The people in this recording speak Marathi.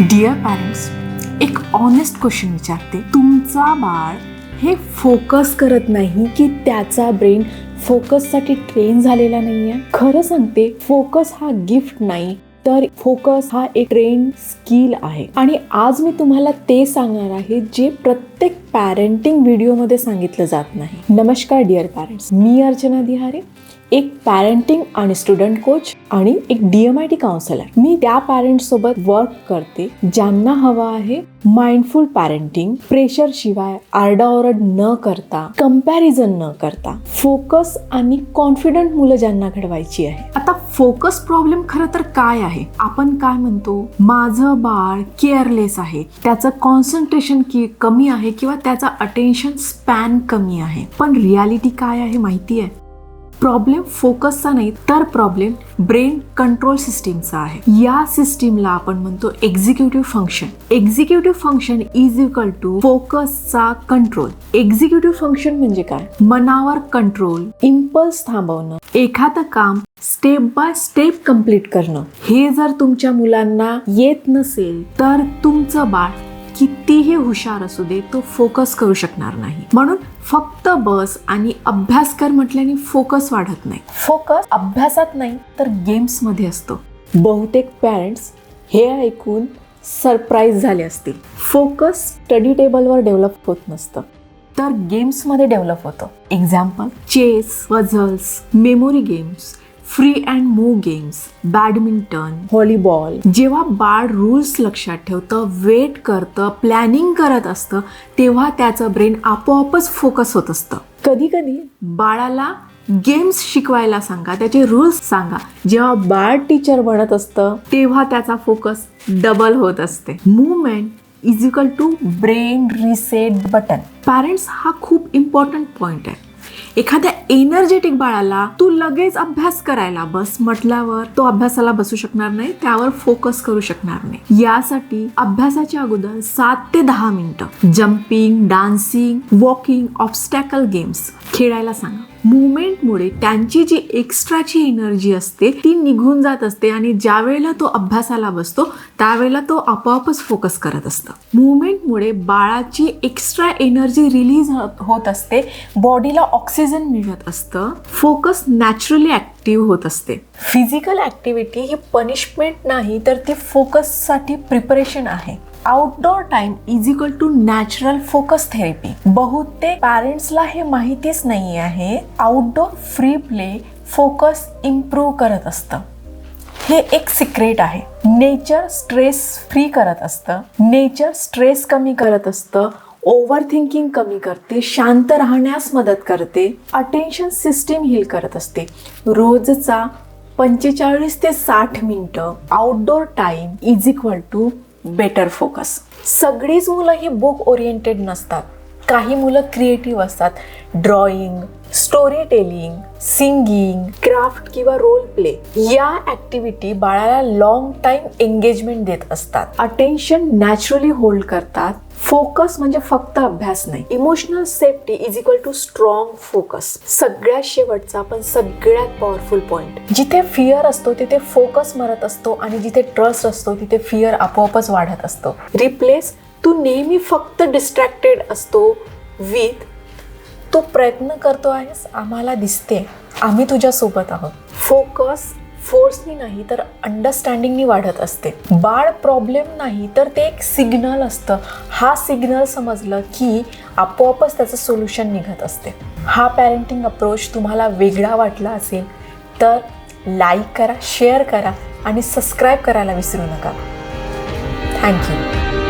डिअर पॅरेंट्स एक ऑनेस्ट क्वेश्चन विचारते. तुमचा बाळ हे फोकस करत नाही की त्याचा ब्रेन फोकससाठी ट्रेन झालेला नाही आहे खरं सांगते फोकस हा गिफ्ट नाही तर फोकस हा एक ट्रेन स्किल आहे. आणि आज मी तुम्हाला ते सांगणार आहे जे प्रत्येक पॅरेंटिंग व्हिडिओमध्ये सांगितलं जात नाही. नमस्कार डिअर पॅरेंट्स मी अर्चना दिहारे. एक पॅरेंटिंग आणि स्टुडंट कोच आणि एक डीएमआयटी आय टी काउन्सिलर मी त्या पॅरेंट्स सोबत वर्क करते ज्यांना हवं आहे माइंडफुल पॅरेंटिंग प्रेशर शिवाय आरडाओरड न करता कंपॅरिझन न करता फोकस आणि कॉन्फिडंट मुलं ज्यांना घडवायची आहे. आता फोकस प्रॉब्लेम खरं तर काय आहे? आपण काय म्हणतो? माझं बाळ केअरलेस आहे. त्याचं कॉन्सन्ट्रेशन की कमी आहे किंवा त्याचा अटेन्शन स्पॅन कमी आहे. पण रियालिटी काय आहे माहिती आहे प्रॉब्लेम फोकसचा नाही तर प्रॉब्लेम ब्रेन कंट्रोल सिस्टीमचा आहे. या सिस्टीमला आपण म्हणतो executive function executive function is equal to फोकसचा control executive function म्हणजे काय? मनावर कंट्रोल इम्पल्स थांबवणं. एखादं काम स्टेप बाय स्टेप कंप्लीट करणं. हे जर तुमच्या मुलांना येत नसेल तर तुमचं बाळ कितीही हुशार असू दे तो फोकस करू शकणार नाही. म्हणून फक्त बस आणि अभ्यास कर म्हटल्याने फोकस वाढत नाही. फोकस अभ्यासात नाही तर गेम्समध्ये असतो. बहुतेक पॅरेंट्स हे ऐकून सरप्राईज झाले असतील. फोकस स्टडी टेबलवर डेव्हलप होत नसतं. तर गेम्समध्ये डेव्हलप होतं. Example chess puzzles memory games free and move games badminton volleyball. जेव्हा बाळ रूल्स लक्षात ठेवतं वेट करतं प्लॅनिंग करत असतं तेव्हा त्याचं ब्रेन आपोआपच फोकस होत असतं. कधी कधी बाळाला गेम्स शिकवायला सांगा त्याचे रूल्स सांगा. जेव्हा बाळ टीचर बनत असतं तेव्हा त्याचा फोकस डबल होत असते. Movement is equal to brain reset button parents हा खूप इम्पॉर्टंट पॉइंट आहे. एखाद्या एनर्जेटिक बाळाला तू लगेच अभ्यास करायला बस म्हटल्यावर तो अभ्यासाला बसू शकणार नाही त्यावर फोकस करू शकणार नाही. यासाठी अभ्यासाच्या अगोदर सात ते दहा मिनिटं. Jumping dancing walking obstacle games खेळायला सांगा. मुवमेंटमुळे त्यांची जी एक्स्ट्राची एनर्जी असते ती निघून जात असते आणि ज्या वेळेला तो अभ्यासाला बसतो त्यावेळेला तो आपोआपच फोकस करत असतं. मुवमेंटमुळे बाळाची एक्स्ट्रा एनर्जी रिलीज होत असते बॉडीला ऑक्सिजन मिळत असतं फोकस नॅचरली ॲक्टिव्ह होत असते. फिजिकल ॲक्टिव्हिटी ही पनिशमेंट नाही तर ती फोकससाठी प्रिपरेशन आहे. Outdoor time is equal to natural focus therapy बहुतेक पॅरेंट्सला हे माहितीच नाही आहे. Outdoor free play focus improve करत असतं. हे एक सिक्रेट आहे. नेचर स्ट्रेस फ्री करत असतं. नेचर स्ट्रेस कमी करत असतं. ओव्हर थिंकिंग कमी करते. शांत राहण्यास मदत करते. अटेन्शन सिस्टीम हील करत असते. रोजचा पंचेचाळीस ते साठ मिनटं outdoor time is equal to better focus सगळीच मुलं ही बुक ओरिएंटेड नसतात. काही मुलं क्रिएटिव्ह असतात. Drawing story telling singing craft किंवा रोल प्ले या ॲक्टिव्हिटी बाळाला लॉंग टाईम एंगेजमेंट देत असतात. अटेन्शन नॅचरली होल्ड करतात. फोकस म्हणजे फक्त अभ्यास नाही. Emotional safety is equal to strong focus सगळ्यात शेवटचा पण सगळ्यात पॉवरफुल पॉइंट जिथे फिअर असतो तिथे फोकस मरत असतो आणि जिथे ट्रस्ट असतो तिथे फिअर आपोआपच वाढत असतो. रिप्लेस तू नेहमी फक्त डिस्ट्रॅक्टेड असतो विथ तू प्रयत्न करतो आहेस आम्हाला दिसते. आम्ही तुझ्यासोबत आहोत. फोकस फोर्सनी नाही तर अंडरस्टँडिंगनी वाढत असते. बाळ प्रॉब्लेम नाही तर ते एक सिग्नल असतं. हा सिग्नल समजलं की आपोआपच त्याचं सोल्युशन निघत असते. हा पॅरेंटिंग अप्रोच तुम्हाला वेगळा वाटला असेल तर लाईक करा शेअर करा आणि सबस्क्राईब करायला विसरू नका. थँक्यू